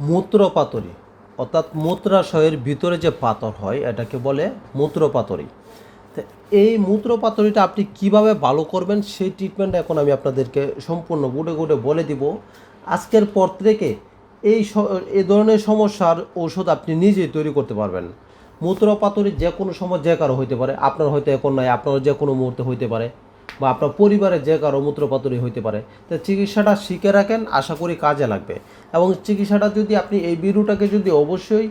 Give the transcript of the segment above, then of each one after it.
মূত্রপাতরি অর্থাৎ মূত্রাশয়ের ভিতরে যে পাথর হয়, এটাকে বলে মূত্রপাতরি তো এই মূত্রপাতরিটা আপনি কীভাবে ভালো করবেন, সেই ট্রিটমেন্ট এখন আমি আপনাদেরকে সম্পূর্ণ গুটে গুটে বলে দিব। আজকের পর থেকে এই এই ধরনের সমস্যার ঔষধ আপনি নিজেই তৈরি করতে পারবেন। মূত্রপাতরি যে কোনো সময় যে কারও হইতে পারে, আপনার হয়তো এখন নয় আপনার যে কোনো মুহূর্তে হইতে পারে। বা আপনার পরিবারে যে কারও মূত্রপাতরি হইতে পারে, তো চিকিৎসাটা শিখে রাখেন, আশা করি কাজে লাগবে। এবং চিকিৎসাটা যদি আপনি এই বিরুটাকে যদি অবশ্যই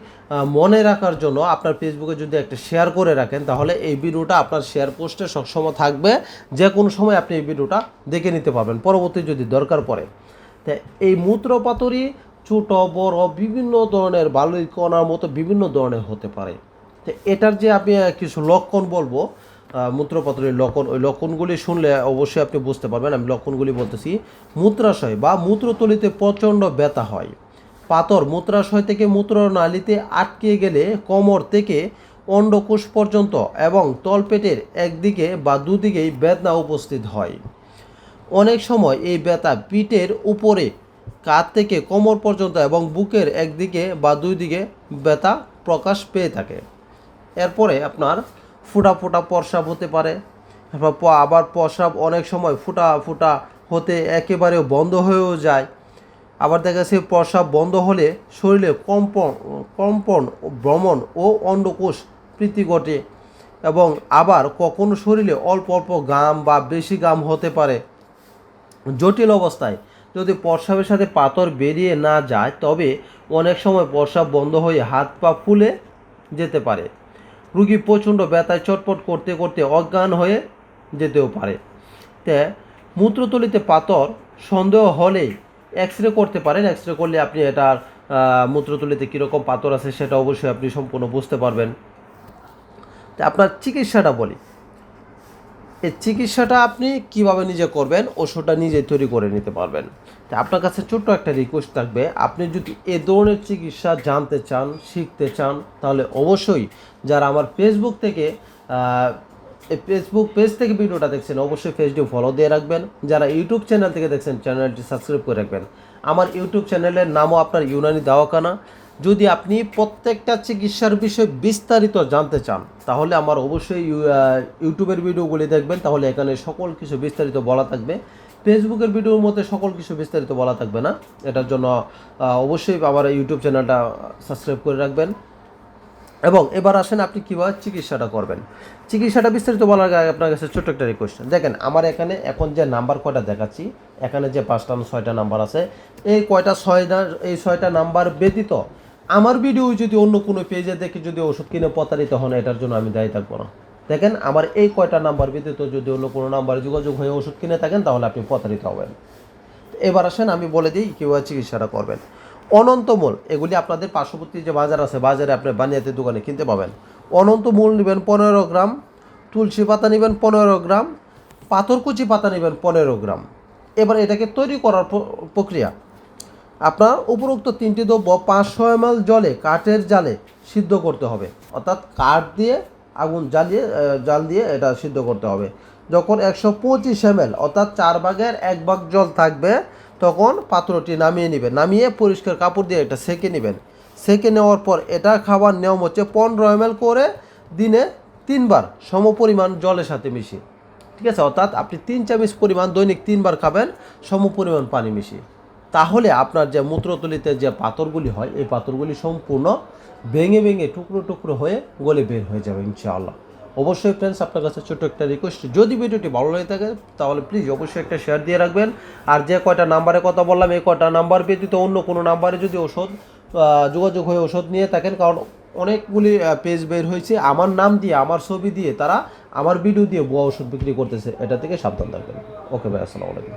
মনে রাখার জন্য আপনার ফেসবুকে যদি একটা শেয়ার করে রাখেন, তাহলে এই ভিডিওটা আপনার শেয়ার পোস্টে সবসময় থাকবে। যে কোনো সময় আপনি এই ভিডিওটা দেখে নিতে পারবেন, পরবর্তী যদি দরকার পড়ে। তো এই মূত্রপাতরি ছোট, বড়, বিভিন্ন ধরনের বালুই, কণার মতো বিভিন্ন ধরনের হতে পারে। তো এটার যে আমি কিছু লক্ষণ বলব মূত্রপাতরের লক্ষণ। ওই লক্ষণগুলি শুনলে অবশ্যই আপনি বুঝতে পারবেন। আমি লক্ষণগুলি বলতেছি। মূত্রাশয় বা মূত্রতলিতে প্রচণ্ড ব্যথা হয়। পাথর মূত্রাশয় থেকে মূত্রনালীতে আটকে গেলে কোমর থেকে অন্ডকোষ পর্যন্ত এবং তলপেটের একদিকে বা দুদিকেই বেদনা উপস্থিত হয়। অনেক সময় এই ব্যথা পিঠের উপরে কাঁধ থেকে কোমর পর্যন্ত এবং বুকের একদিকে বা দুই দিকে ব্যথা প্রকাশ পেয়ে থাকে। এরপরে আপনার ফুটা ফুটা প্রস্রাব হতে পারে। আবার প্রস্রাব অনেক সময় ফুটা ফুটা হতে একেবারে বন্ধ হয়েও যায়। আবার দেখা যাচ্ছে প্রস্রাব বন্ধ হলে শরীরে কম্পন কম্পন, ভ্রমণ ও অন্ডকোষ প্রীতি ঘটে এবং আবার কখনো শরীরে অল্প অল্প গাম বা বেশি গাম হতে পারে। জটিল অবস্থায় যদি প্রস্রাবের সাথে পাথর বেরিয়ে না যায়, তবে অনেক সময় প্রস্রাব বন্ধ হয়ে হাত পা ফুলে যেতে পারে। রুগী প্রচণ্ড ব্যথায় চটপট করতে করতে অজ্ঞান হয়ে যেতেও পারে। তে, মূত্রতলিতে পাথর সন্দেহ হলে এক্স রে করতে পারেন। এক্স রে করলে আপনি এটার মূত্রতলিতে কীরকম পাথর আছে সেটা অবশ্যই আপনি সম্পূর্ণ বুঝতে পারবেন। তা, আপনার চিকিৎসাটা বলি। এই চিকিৎসাটা আপনি কীভাবে নিজে করবেন, ওষুধটা নিজে তৈরি করে নিতে পারবেন। তা আপনার কাছে ছোট্ট একটা রিকোয়েস্ট থাকবে, আপনি যদি এ ধরনের চিকিৎসা জানতে চান, শিখতে চান, তাহলে অবশ্যই যারা আমার ফেসবুক থেকে ফেসবুক পেজ থেকে ভিডিওটা দেখছেন, অবশ্যই পেজটি ফলো দিয়ে রাখবেন। যারা ইউটিউব চ্যানেল থেকে দেখছেন চ্যানেলটি সাবস্ক্রাইব করে রাখবেন। আমার ইউটিউব চ্যানেলের নামও আপনার ইউনানি দাওয়াখানা। যদি আপনি প্রত্যেকটা চিকিৎসার বিষয়ে বিস্তারিত জানতে চান, তাহলে আমার অবশ্যই ইউটিউবের ভিডিওগুলি দেখবেন। তাহলে এখানে সকল কিছু বিস্তারিত বলা থাকবে। ফেসবুকের ভিডিওর মধ্যে সকল কিছু বিস্তারিত বলা থাকবে না। এটার জন্য অবশ্যই আমার ইউটিউব চ্যানেলটা সাবস্ক্রাইব করে রাখবেন। এবং এবার আসেন আপনি কীভাবে চিকিৎসাটা করবেন। চিকিৎসাটা বিস্তারিত বলার আগে আপনার কাছে ছোট্ট একটা রিকোয়েস্ট দেখেন, আমার এখানে এখন যে নাম্বার কয়টা দেখাচ্ছি, এখানে যে পাঁচটা ছয়টা নাম্বার আছে, এই কয়টা ছয়টা, এই ছয়টা নাম্বার ব্যতীত আমার ভিডিও যদি অন্য কোনো পেজে দেখে যদি ওষুধ কিনে প্রতারিত হন, এটার জন্য আমি দায়ী থাকব না। দেখেন, আমার এই কয়টা নাম্বার ব্যতীত যদি অন্য কোনো নাম্বারে যোগাযোগ হয়ে ওষুধ কিনে থাকেন, তাহলে আপনি প্রতারিত হবেন। এবার আসেন, আমি বলে দিই কীভাবে চিকিৎসাটা করবেন। অনন্তমূল, এগুলি আপনাদের পার্শ্ববর্তী যে বাজার আছে, বাজারে আপনি বানিয়াতে দোকানে কিনতে পাবেন। অনন্তমূল নেবেন পনেরো গ্রাম, তুলসী পাতা নেবেন পনেরো গ্রাম, পাথরকুচি পাতা নেবেন পনেরো গ্রাম। এবার এটাকে তৈরি করার প্রক্রিয়া আপনার উপরোক্ত তিনটি দ্রব্য পাঁচশো এম জলে, কাঠের জালে সিদ্ধ করতে হবে। অর্থাৎ কাঠ দিয়ে আগুন জ্বালিয়ে জাল দিয়ে এটা সিদ্ধ করতে হবে। যখন একশো পঁচিশ এম অর্থাৎ চার ভাগের এক ভাগ জল থাকবে, তখন পাত্রটি নামিয়ে নেবেন। নামিয়ে পরিষ্কার কাপড় দিয়ে এটা সেঁকে নেবেন। সেঁকে নেওয়ার পর এটা খাবার নিয়ম হচ্ছে পনেরো এম করে দিনে তিনবার সমপরিমাণ জলের সাথে মিশিয়ে। ঠিক আছে? অর্থাৎ আপনি তিন চামচ পরিমাণ দৈনিক তিনবার খাবেন সমপরিমাণ পানি মিশিয়ে। তাহলে আপনার যে মূত্রতলিতে যে পাথরগুলি হয়, এই পাথরগুলি সম্পূর্ণ ভেঙে ভেঙে টুকরো টুকরো হয়ে গলে বের হয়ে যাবে ইনশাআল্লাহ। অবশ্যই ফ্রেন্ডস আপনার কাছে ছোট একটা রিকোয়েস্ট যদি ভিডিওটি ভালো লাগে থাকে, তাহলে প্লিজ অবশ্যই একটা শেয়ার দিয়ে রাখবেন। আর যে কয়টা নাম্বারে কথা বললাম, এই কয়টা নাম্বার ব্যতীত অন্য কোনো নাম্বারে যদি ওষুধ যোগাযোগ হয়ে ওষুধ নিয়ে থাকেন, কারণ অনেকগুলি পেজ বের হয়েছে, আমার নাম দিয়ে, আমার ছবি দিয়ে তারা আমার ভিডিও দিয়ে ভুয়া ওষুধ বিক্রি করতেছে, এটা থেকে সাবধান থাকবেন। ওকে ভাই, আসসালামু আলাইকুম।